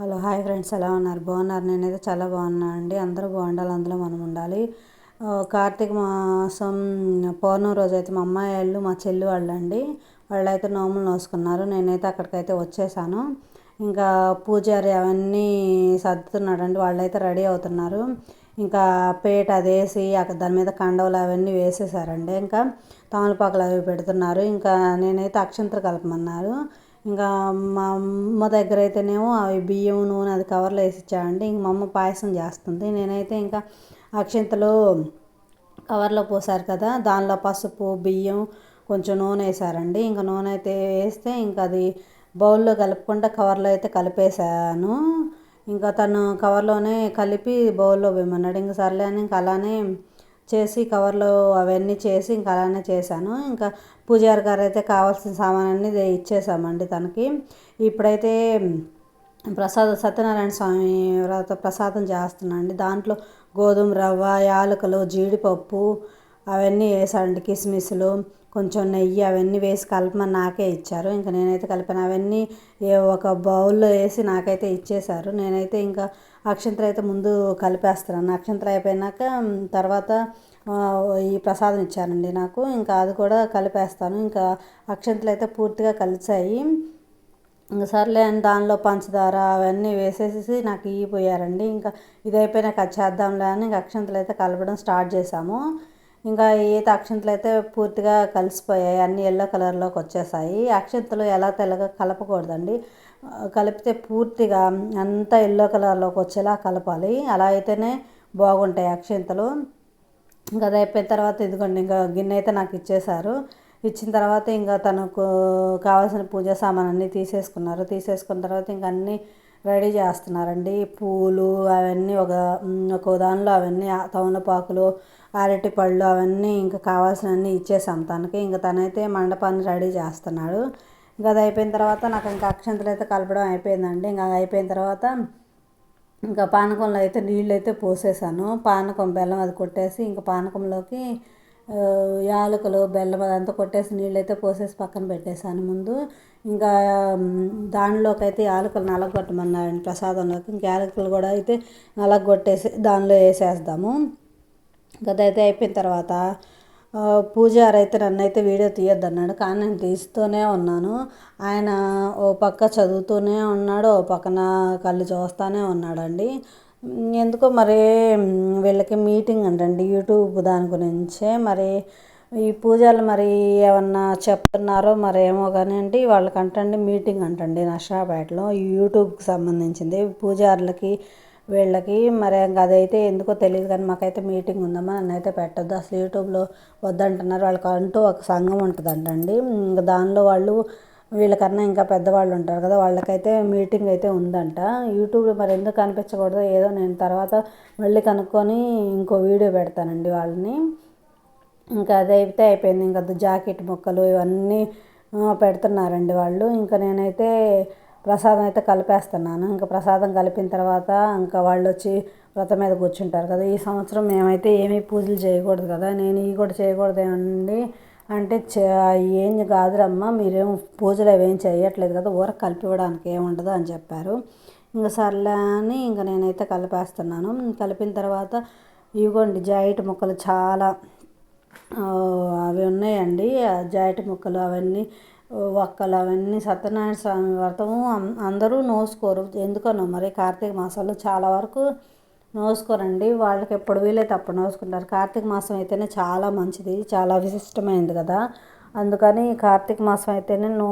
Hello hi friends ఎలా ఉన్నారు? బాగున్నారు? నేనైతే చాలా బాగున్నాను అండి. అందరూ బాగుండాలి అందులో మనం ఉండాలి. కార్తీక మాసం పౌర్ణమి రోజు అయితే మా అమ్మాయి వాళ్ళు మా చెల్లి వాళ్ళు అండి వాళ్ళు అయితే నోములు నోసుకున్నారు. నేనైతే అక్కడికైతే వచ్చేసాను. ఇంకా పూజారి అవన్నీ సర్దుతున్నాడండి. వాళ్ళైతే రెడీ అవుతున్నారు. ఇంకా పేట అది వేసి అక్కడ దాని మీద కండవలు అవన్నీ వేసేసారండి. ఇంకా తమలపాకులు అవి పెడుతున్నారు. ఇంకా నేనైతే అక్షంతలు కలపమన్నారు. ఇంకా మా అమ్మ దగ్గర అయితేనేమో అవి బియ్యం నూనె అది కవర్లో వేసి ఇచ్చాడండి ఇంక మా అమ్మ పాయసం చేస్తుంది. నేనైతే ఇంకా అక్షంతలు కవర్లో పోసారు కదా దానిలో పసుపు బియ్యం కొంచెం నూనె వేసారండి. ఇంకా నూనె అయితే వేస్తే ఇంకా అది బౌల్లో కలుపుకుంటే కవర్లో అయితే కలిపేసాను ఇంకా తను కవర్లోనే కలిపి బౌల్లో వేయమన్నాడు. ఇంకా సర్లే అని ఇంకా అలానే చేసి కవర్లో అవన్నీ చేసి ఇంకా అలానే చేశాను. ఇంకా పూజారి గారు అయితే కావాల్సిన సామాన్ అన్నీ ఇచ్చేసామండి తనకి. ఇప్పుడైతే ప్రసాదం సత్యనారాయణ స్వామి వ్రత ప్రసాదం చేస్తున్నాండి దాంట్లో గోధుమ రవ్వ యాలకులు జీడిపప్పు అవన్నీ వేసాడండి కిస్మిస్లు కొంచెం నెయ్యి అవన్నీ వేసి కలపమని నాకే ఇచ్చారు. ఇంకా నేనైతే కలిపాను అవన్నీ ఒక బౌల్లో వేసి నాకైతే ఇచ్చేశారు. నేనైతే ఇంకా అక్షంతలు అయితే ముందు కలిపేస్తున్నాను. అక్షంతలు అయిపోయినాక తర్వాత ఈ ప్రసాదం ఇచ్చారండి నాకు. ఇంకా అది కూడా కలిపేస్తాను. ఇంకా అక్షంతలు అయితే పూర్తిగా కలిసాయి. ఇంకా సర్లే అని దానిలో పంచదార అవన్నీ వేసేసి నాకు ఇయ్యిపోయారండి. ఇంకా ఇది అయిపోయినాక అది చేద్దాంలే అని ఇంకా అక్షంతలు అయితే కలపడం స్టార్ట్ చేసాము ఇంకా ఈత అక్షంతలు అయితే పూర్తిగా కలిసిపోయాయి. అన్నీ ఎల్లో కలర్లోకి వచ్చేసాయి. అక్షంతలు ఎలా తెల్లగా కలపకూడదండి. కలిపితే పూర్తిగా అంతా ఎల్లో కలర్లోకి వచ్చేలా కలపాలి. అలా అయితేనే బాగుంటాయి అక్షంతలు. ఇంకా అది అయిపోయిన తర్వాత ఇదిగోండి ఇంకా గిన్నె అయితే నాకు ఇచ్చేశారు. ఇచ్చిన తర్వాత ఇంకా తనకు కావాల్సిన పూజా సామాన్ అన్నీ తీసేసుకున్నారు. తీసేసుకున్న తర్వాత ఇంక అన్నీ రెడీ చేస్తున్నారండి. పూలు అవన్నీ ఒక ఒక దానిలో అవన్నీ తమలపాకులు అరటి పళ్ళు అవన్నీ ఇంకా కావాల్సినవన్నీ ఇచ్చేసాం తనకి. ఇంకా తనైతే మండపాన్ని రెడీ చేస్తున్నాడు. ఇంకా అది అయిపోయిన తర్వాత నాకు ఇంకా అక్షంతలు అయితే కలపడం అయిపోయిందండి. ఇంకా అయిపోయిన తర్వాత ఇంకా పానకంలో అయితే నీళ్ళు అయితే పోసేసాను. పానకం బెల్లం అది కొట్టేసి ఇంకా పానకంలోకి యాలకులు బెల్లం అదంతా కొట్టేసి నీళ్ళు అయితే పోసేసి పక్కన పెట్టేశాను ముందు. ఇంకా దానిలోకి అయితే యాలకులు నలగొట్టమన్నారండి ప్రసాదంలోకి. ఇంకా యాలకులు కూడా అయితే నలగొట్టేసి దానిలో వేసేద్దాము. గదైతే అయిపోయిన తర్వాత పూజారి అయితే నన్ను అయితే వీడియో తీయొద్దు అన్నాడు కానీ నేను తీస్తూనే ఉన్నాను. ఆయన ఓ పక్క చదువుతూనే ఉన్నాడు ఓ పక్కన కళ్ళు చూస్తూనే ఉన్నాడండి. ఎందుకో మరి వీళ్ళకి మీటింగ్ అంటండి యూట్యూబ్ దాని గురించే. మరి ఈ పూజలు మరి ఏమన్నా చెప్తున్నారో మరి ఏమో కానీ అండి వాళ్ళకంటండి మీటింగ్ అంటండి నషాపేటలో యూట్యూబ్కి సంబంధించింది. పూజారులకి వీళ్ళకి మరి ఇంకా అదైతే ఎందుకో తెలియదు కానీ మాకైతే మీటింగ్ ఉందమ్మా నన్ను అయితే పెట్టద్దు. అసలు యూట్యూబ్లో వద్దంటున్నారు. వాళ్ళకి అంటూ ఒక సంఘం ఉంటుందంటండి. ఇంకా దానిలో వాళ్ళు వీళ్ళకన్నా ఇంకా పెద్దవాళ్ళు ఉంటారు కదా వాళ్ళకైతే మీటింగ్ అయితే ఉందంట. యూట్యూబ్లో మరి ఎందుకు కనిపించకూడదు ఏదో నేను తర్వాత మళ్ళీ కనుక్కొని ఇంకో వీడియో పెడతానండి వాళ్ళని. ఇంకా అదైతే అయిపోయింది. ఇంకా జాకెట్ ముక్కలు ఇవన్నీ పెడుతున్నారండి వాళ్ళు. ఇంకా నేనైతే ప్రసాదం అయితే కలిపేస్తున్నాను. ఇంకా ప్రసాదం కలిపిన తర్వాత ఇంకా వాళ్ళు వచ్చి వ్రతం మీద కూర్చుంటారు కదా. ఈ సంవత్సరం మేమైతే ఏమీ పూజలు చేయకూడదు కదా. నేను ఇవి కూడా చేయకూడదేమండి అంటే ఏం కాదురమ్మా మీరేం పూజలు అవేం చేయట్లేదు కదా. ఊర కలిపివ్వడానికి ఏముండదు అని చెప్పారు. ఇంకా సర్లే అని ఇంకా నేనైతే కలిపేస్తున్నాను. కలిపిన తర్వాత ఇవిగోండి జాయిట్ ముక్కలు చాలా అవి ఉన్నాయండి. జాయిట్ ముక్కలు అవన్నీ ఒక్కలు అవన్నీ సత్యనారాయణ స్వామి వ్రతము. అందరూ నోసుకోరు. ఎందుకనో మరి కార్తీక మాసంలో చాలా వరకు నోసుకోరండి. వాళ్ళకి ఎప్పుడు వీలైతే అప్పుడు నోసుకుంటారు. కార్తీక మాసం అయితేనే చాలా మంచిది. చాలా విశిష్టమైనది కదా. అందుకని కార్తీక మాసం అయితేనే నో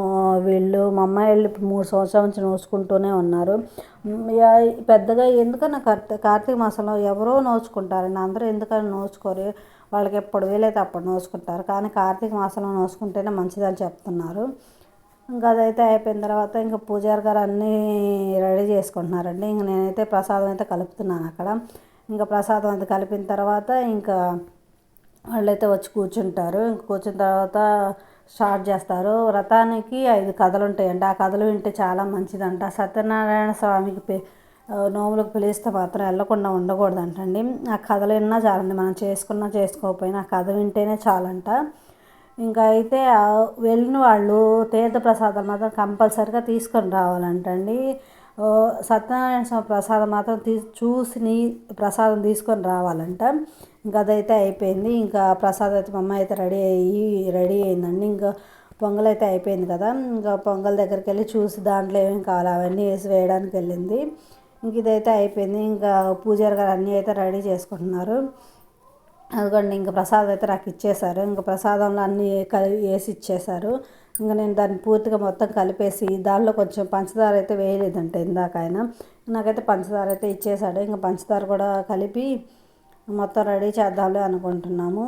వీళ్ళు మా అమ్మాయి వాళ్ళు మూడు సంవత్సరాల నుంచి నోచుకుంటూనే ఉన్నారు. పెద్దగా ఎందుకన్నా కార్తీక మాసంలో ఎవరో నోచుకుంటారండి అందరూ ఎందుకని నోచుకోరు? వాళ్ళకి ఎప్పుడు వీలైతే అప్పుడు నోచుకుంటారు. కానీ కార్తీక మాసంలో నోచుకుంటేనే మంచిదని చెప్తున్నారు. ఇంకా అదైతే అయిపోయిన తర్వాత ఇంకా పూజారి గారు అన్నీ రెడీ చేసుకుంటున్నారండి. ఇంక నేనైతే ప్రసాదం అయితే కలుపుతున్నాను అక్కడ. ఇంకా ప్రసాదం అది కలిపిన తర్వాత ఇంకా వాళ్ళైతే వచ్చి కూర్చుంటారు. ఇంక కూర్చున్న తర్వాత స్టార్ట్ చేస్తారు. వ్రతానికి ఐదు కథలు ఉంటాయండి. ఆ కథలు వింటే చాలా మంచిదంట. సత్యనారాయణ స్వామికి నోములకు పిలిస్తే మాత్రం వెళ్ళకుండా ఉండకూడదంటండి. ఆ కథలు విన్నా చాలండి. మనం చేసుకున్నా చేసుకోకపోయినా ఆ కథ వింటేనే చాలంట. ఇంకా అయితే వెళ్ళిన వాళ్ళు తీర్థప్రసాదాలు మాత్రం కంపల్సరిగా తీసుకొని రావాలంటండి. సత్యనారాయణ స్వామి ప్రసాదం మాత్రం తీ చూసి ప్రసాదం తీసుకొని రావాలంట. ఇంకా అదైతే అయిపోయింది. ఇంకా ప్రసాదం అయితే మా అమ్మ అయితే రెడీ అయ్యి రెడీ అయిందండి. ఇంకా పొంగల్ అయితే అయిపోయింది కదా. ఇంకా పొంగల్ దగ్గరికి వెళ్ళి చూసి దాంట్లో ఏమేమి కావాలి అవన్నీ వేసి వేయడానికి వెళ్ళింది. ఇంక ఇదైతే అయిపోయింది. ఇంకా పూజారి గారు అన్నీ అయితే రెడీ చేసుకుంటున్నారు. అదిగోండి ఇంకా ప్రసాదం అయితే నాకు ఇచ్చేశారు. ఇంకా ప్రసాదంలో అన్నీ కలిపి వేసి ఇచ్చేశారు. ఇంకా నేను దాన్ని పూర్తిగా మొత్తం కలిపేసి దానిలో కొంచెం పంచదార అయితే వేయలేదంట ఇందాక ఆయన. నాకైతే పంచదార అయితే ఇచ్చేసాడు ఇంకా పంచదార కూడా కలిపి మొత్తం రెడీ చేద్దాంలే అనుకుంటున్నాము.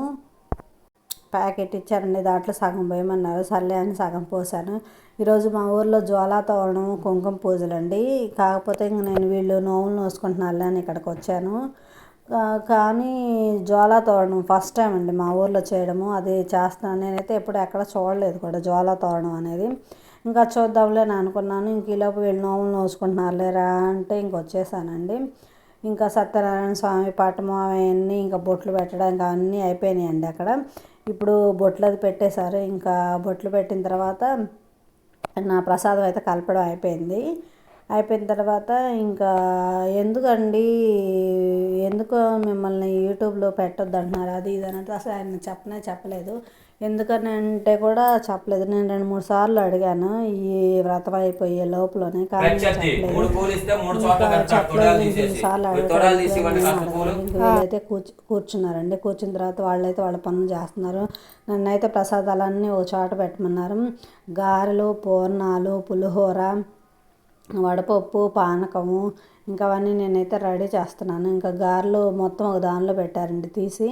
ప్యాకెట్ ఇచ్చారండి. దాంట్లో సగం పోయమన్నారు సర్లే అని సగం పోసాను. ఈరోజు మా ఊర్లో జ్వాలా తోరణం కుంకుమ పూజలు అండి కాకపోతే ఇంక నేను వీళ్ళు నోవులు నోసుకుంటున్నారులే అని ఇక్కడికి వచ్చాను. కానీ జ్వాలా తోరణం ఫస్ట్ టైం అండి మా ఊర్లో చేయడము. అది చేస్తాను. నేనైతే ఎప్పుడు ఎక్కడ చూడలేదు కూడా జ్వాలా తోరణం అనేది. ఇంకా చూద్దాంలే అని అనుకున్నాను. ఇంక ఈలోపు వీళ్ళు నోములు నోసుకుంటున్నారు లేరా అంటే ఇంక వచ్చేసానండి. ఇంకా సత్యనారాయణ స్వామి పటము అవన్నీ ఇంకా బొట్లు పెట్టడం ఇంకా అన్నీ అయిపోయినాయండి అక్కడ. ఇప్పుడు బొట్లు అది పెట్టేశారు. ఇంకా బొట్లు పెట్టిన తర్వాత నా ప్రసాదం అయితే కలపడం అయిపోయింది. అయిపోయిన తర్వాత ఇంకా ఎందుకండి ఎందుకు మిమ్మల్ని యూట్యూబ్లో పెట్టొద్దు అంటున్నారు అది ఇది అంటే అసలు ఆయన చెప్పనే చెప్పలేదు. ఎందుకని అంటే కూడా చెప్పలేదు. నేను రెండు మూడు సార్లు అడిగాను ఈ వ్రతం అయిపోయే లోపలనే కానీ చెప్పలేదు. సార్లు కూర్చు కూర్చున్నారండి. కూర్చున్న తర్వాత వాళ్ళైతే వాళ్ళ పనులు చేస్తున్నారు. నన్నైతే ప్రసాదాలన్నీ ఓ చోట పెట్టమన్నారు. గారెలు పూర్ణాలు పులిహోర వడపప్పు పానకము ఇంకా అవన్నీ నేనైతే రెడీ చేస్తున్నాను. ఇంకా గారెలు మొత్తం ఒక దానిలో పెట్టారండి తీసి.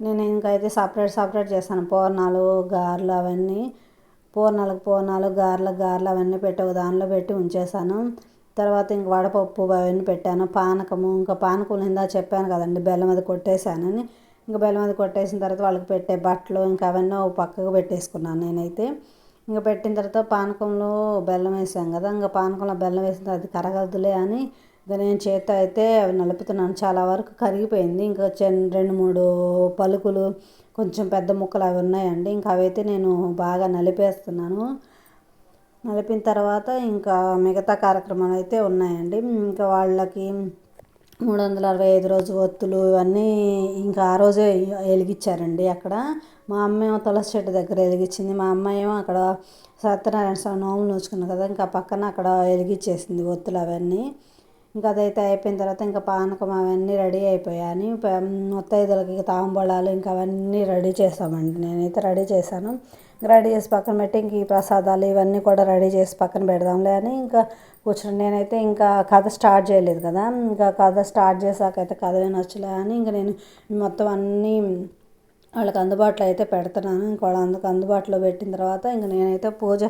నేను ఇంకా అయితే సపరేట్ సపరేట్ చేస్తాను. పూర్ణాలు గారెలు అవన్నీ. పూర్ణాలకు పూర్ణాలు గారెలకు గారెలు అవన్నీ పెట్టి ఒక దానిలో పెట్టి ఉంచేసాను తర్వాత ఇంక వడపప్పు అవన్నీ పెట్టాను. పానకము ఇంకా పానకం ఇందా చెప్పాను కదండి బెల్లం అది కొట్టేశానని ఇంకా బెల్లం అది కొట్టేసిన తర్వాత వాళ్ళకి పెట్టే బట్టలు ఇంకా అవన్నీ ఒక పక్కకు పెట్టేసుకున్నాను నేనైతే. ఇంకా పెట్టిన తర్వాత పానకంలో బెల్లం వేసాం కదా ఇంకా పానకంలో బెల్లం వేసిన అది కరగదులే అని ఇంకా నేను చేత అయితే అవి నలుపుతున్నాను. చాలా వరకు కరిగిపోయింది. ఇంకా రెండు మూడు పలుకులు కొంచెం పెద్ద ముక్కలు అవి ఉన్నాయండి. ఇంకా అవైతే నేను బాగా నలిపేస్తున్నాను. నలిపిన తర్వాత ఇంకా మిగతా కార్యక్రమాలు అయితే ఉన్నాయండి. ఇంకా వాళ్ళకి మూడు వందల అరవై ఐదు రోజు ఒత్తులు ఇవన్నీ ఇంకా ఆ రోజే వెలిగించారండి అక్కడ. మా అమ్మ ఏమో తులసి చెట్టు దగ్గర వెలిగించింది మా అమ్మ ఏమో అక్కడ సత్యనారాయణ స్వామి నోములు నోచుకున్నాం కదా ఇంకా పక్కన అక్కడ వెలిగించేసింది ఒత్తులు అవన్నీ. ఇంకా అదైతే అయిపోయిన తర్వాత ఇంకా పానకం అవన్నీ రెడీ అయిపోయాయని ముత్తైదులకి తాంబూలాలు ఇంకా అవన్నీ రెడీ చేసామండి నేనైతే రెడీ చేశాను. రెడీ చేసి పక్కన పెట్టి ఇంక ఈ ప్రసాదాలు ఇవన్నీ కూడా రెడీ చేసి పక్కన పెడదాంలే అని ఇంకా కూర్చుని నేనైతే ఇంకా కథ స్టార్ట్ చేయలేదు కదా ఇంకా కథ స్టార్ట్ చేసాకైతే కథ వినొచ్చులే అని ఇంకా నేను మొత్తం అన్నీ వాళ్ళకి అందుబాటులో అయితే పెడుతున్నాను. ఇంక వాళ్ళ అందుకు అందుబాటులో పెట్టిన తర్వాత ఇంక నేనైతే పూజ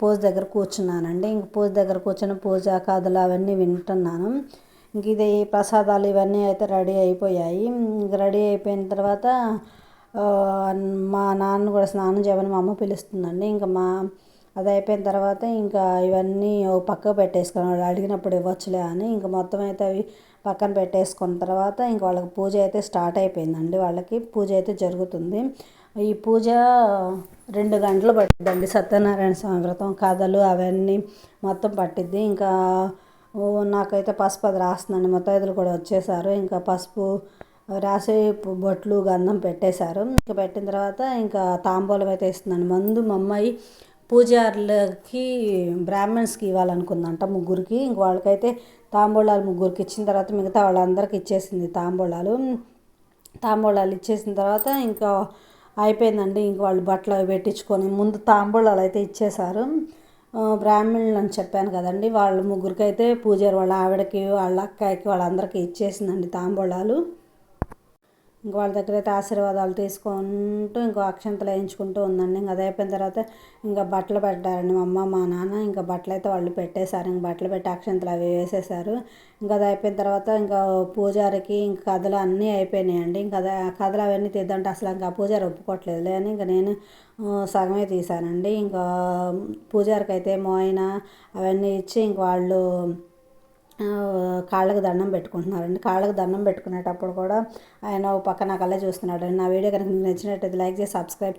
పూజ దగ్గర కూర్చున్నానండి. ఇంక పూజ దగ్గర కూర్చొని పూజ కథలు అవన్నీ వింటున్నాను. ఇంక ఇది ప్రసాదాలు ఇవన్నీ అయితే రెడీ అయిపోయాయి. ఇంక రెడీ అయిపోయిన తర్వాత మా నాన్న కూడా స్నానం చేయమని మా అమ్మ పిలుస్తుందండి. ఇంకా మా అది అయిపోయిన తర్వాత ఇంకా ఇవన్నీ ఓ పక్క పెట్టేసుకున్నాడు అడిగినప్పుడు ఇవ్వచ్చులే అని. ఇంకా మొత్తం అయితే అవి పక్కన పెట్టేసుకున్న తర్వాత ఇంక వాళ్ళకి పూజ అయితే స్టార్ట్ అయిపోయిందండి. వాళ్ళకి పూజ అయితే జరుగుతుంది. ఈ పూజ రెండు గంటలు పట్టిద్దండి. సత్యనారాయణ స్వామి వ్రతం కథలు అవన్నీ మొత్తం పట్టిద్ది. ఇంకా నాకైతే పసుపు అది రాస్తుందండి. మొత్తం కూడా వచ్చేసారు. ఇంకా పసుపు రాసి బొట్లు గంధం పెట్టేశారు. ఇంకా పెట్టిన తర్వాత ఇంకా తాంబూలం అయితే ఇస్తుందండి. మందు మా అమ్మాయి పూజారులకి బ్రాహ్మణ్స్కి ఇవ్వాలనుకుందంట ముగ్గురికి. ఇంక వాళ్ళకైతే తాంబూలాలు ముగ్గురికి ఇచ్చిన తర్వాత మిగతా వాళ్ళందరికి ఇచ్చేసింది తాంబూలాలు. తాంబూలాలు ఇచ్చేసిన తర్వాత ఇంకా అయిపోయిందండి. ఇంక వాళ్ళు బట్టలు అవి పెట్టించుకొని ముందు తాంబూలాలు అయితే ఇచ్చేశారు. బ్రాహ్మణులు అని చెప్పాను కదండి. వాళ్ళ ముగ్గురికి అయితే పూజారి వాళ్ళ ఆవిడకి వాళ్ళ అక్కకి వాళ్ళందరికీ ఇచ్చేసిందండి తాంబూలాలు. ఇంక వాళ్ళ దగ్గర అయితే ఆశీర్వాదాలు తీసుకుంటూ ఇంకో అక్షంతలు వేయించుకుంటూ ఉందండి. ఇంకా అది అయిపోయిన తర్వాత ఇంకా బట్టలు పెట్టారండి మా అమ్మ మా నాన్న. ఇంకా బట్టలు అయితే వాళ్ళు పెట్టేశారు. ఇంక బట్టలు పెట్టి అక్షంతలు అవి వేసేసారు ఇంకా అది అయిపోయిన తర్వాత ఇంకా పూజారికి ఇంక కథలు అన్నీ అయిపోయినాయండి. ఇంకా కథలు అవన్నీ తీద్దంటే అసలు ఇంకా పూజారి ఒప్పుకోవట్లేదు అని ఇంకా నేను సగమే తీశానండి. ఇంకా పూజారికి అయితే మోయిన అవన్నీ ఇచ్చి ఇంక వాళ్ళు కాళ్ళకు దండం పెట్టుకుంటున్నారండి. కాళ్ళకు దండం పెట్టుకునేటప్పుడు కూడా ఆయన ఒక పక్క నాకు అలా చూస్తున్నాడు నా వీడియో కనుక మీకు నచ్చినట్టయితే లైక్ చేసి సబ్స్క్రైబ్